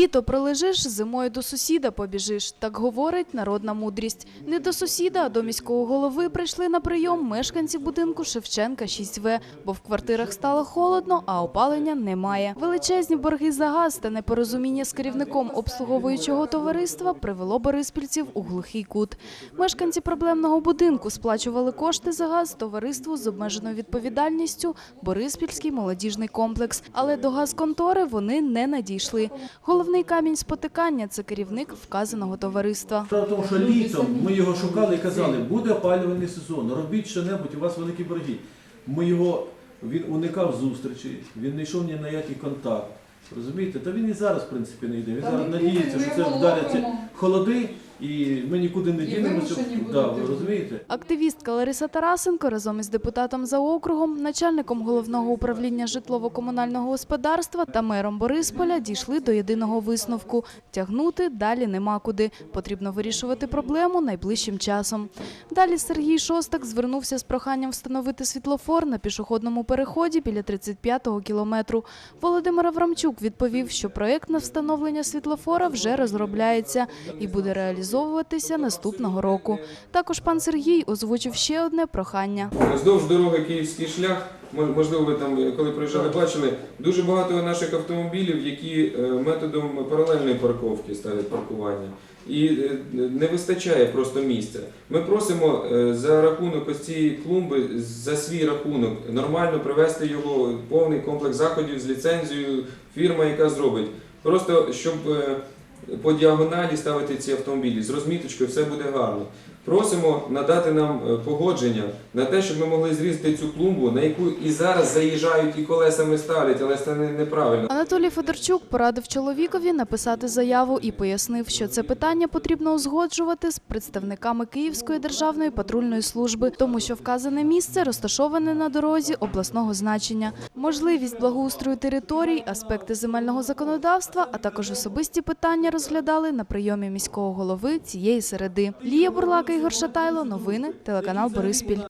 Літо пролежиш, зимою до сусіда побіжиш. Так говорить народна мудрість. Не до сусіда, а до міського голови прийшли на прийом мешканці будинку Шевченка 6В, бо в квартирах стало холодно, а опалення немає. Величезні борги за газ та непорозуміння з керівником обслуговуючого товариства привело бориспільців у глухий кут. Мешканці проблемного будинку сплачували кошти за газ товариству з обмеженою відповідальністю Бориспільський молодіжний комплекс, але до газконтори вони не надійшли. Головний камінь спотикання це керівник вказаного товариства. Справа в тому, що літом ми його шукали і казали, буде опалювальний сезон, робіть що-небудь, у вас великі борги. Ми його, він уникав зустрічі, він не йшов ні на який контакт. Розумієте? Та він і зараз, в принципі, не йде. Він зараз надіється, що це вдаряться холоди, і ми нікуди не дінемося. Да, ви розумієте? Активістка Лариса Тарасенко разом із депутатом за округом, начальником головного управління житлово-комунального господарства та мером Борисполя дійшли до єдиного висновку: тягнути далі нема куди. Потрібно вирішувати проблему найближчим часом. Далі Сергій Шостак звернувся з проханням встановити світлофор на пішохідному переході біля 35-го кілометру. Володимир Аврамчук відповів, що проєкт на встановлення світлофора вже розробляється і буде реалізовуватися наступного року. Також пан Сергій озвучив ще одне прохання. Вздовж дороги Київський шлях, можливо, ви там, е, коли проїжджали, бачили, дуже багато наших автомобілів, які е, методом паралельної парковки ставлять паркування. І е, не вистачає просто місця. Ми просимо за рахунок ось цієї клумби, за свій рахунок, нормально привести його повний комплекс заходів з ліцензією, фірма, яка зробить. Просто щоб по діагоналі ставити ці автомобілі з розміточкою, все буде гарно. Просимо надати нам е, погодження на те, щоб ми могли зрізати цю клумбу, на яку і зараз заїжджають і колесами ставлять, але це не- неправильно. Анатолій Федорчук порадив чоловікові написати заяву і пояснив, що це питання потрібно узгоджувати з представниками Київської державної патрульної служби, тому що вказане місце розташоване на дорозі обласного значення. Можливість благоустрою територій, аспекти земельного законодавства, а також особисті питання розглядали на прийомі міського голови цієї середи. Лія Бурлака, Ігор Шатайло, новини, телеканал Бориспіль.